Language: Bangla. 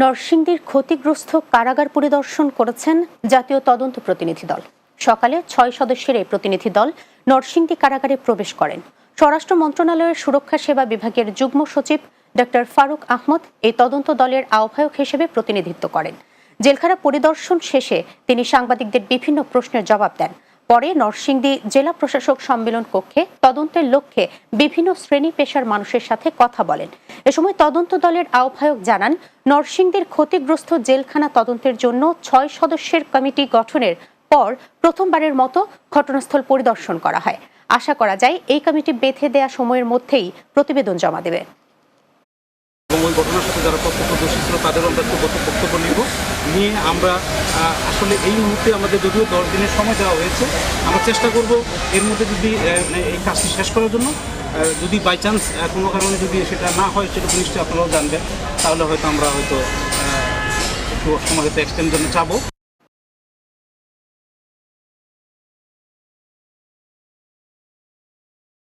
নরসিংদীর ক্ষতিগ্রস্ত কারাগার পরিদর্শন করেছেন জাতীয় তদন্ত প্রতিনিধি দল। সকালে ছয় সদস্যের এই প্রতিনিধি দল নরসিংদী কারাগারে প্রবেশ করেন। স্বরাষ্ট্র মন্ত্রণালয়ের সুরক্ষা সেবা বিভাগের যুগ্ম সচিব ডক্টর ফারুক আহমদ এই তদন্ত দলের আহ্বায়ক হিসেবে প্রতিনিধিত্ব করেন। জেলখানা পরিদর্শন শেষে তিনি সাংবাদিকদের বিভিন্ন প্রশ্নের জবাব দেন। পরে নরসিংদী জেলা প্রশাসক সম্মেলন কক্ষে তদন্তের লক্ষ্যে বিভিন্ন শ্রেণি পেশার মানুষের সাথে কথা বলেন। এ সময় তদন্ত দলের আহ্বায়ক জানান, নরসিংদীর ক্ষতিগ্রস্ত জেলখানা তদন্তের জন্য ছয় সদস্যের কমিটি গঠনের পর প্রথমবারের মতো ঘটনাস্থল পরিদর্শন করা হয়। আশা করা যায়, এই কমিটি বেঁধে দেয়া সময়ের মধ্যেই প্রতিবেদন জমা দেবে। এবং ওই ঘটনার সাথে যারা প্রত্যক্ষদর্শী ছিল তাদেরও আমরা একটু বক্তব্য- নিব। নিয়ে আমরা আসলে এই মুহূর্তে আমাদের যদিও দশ দিনের সময় দেওয়া হয়েছে, আমরা চেষ্টা করব এর মধ্যে যদি এই কাজটি শেষ করার জন্য। যদি বাই চান্স কোনো কারণে যদি সেটা না হয়, সেটা নিশ্চয়ই আপনারাও জানবেন। তাহলে হয়তো আমরা হয়তো একটু সময় হয়তো এক্সটেন্ড জন্য চাবো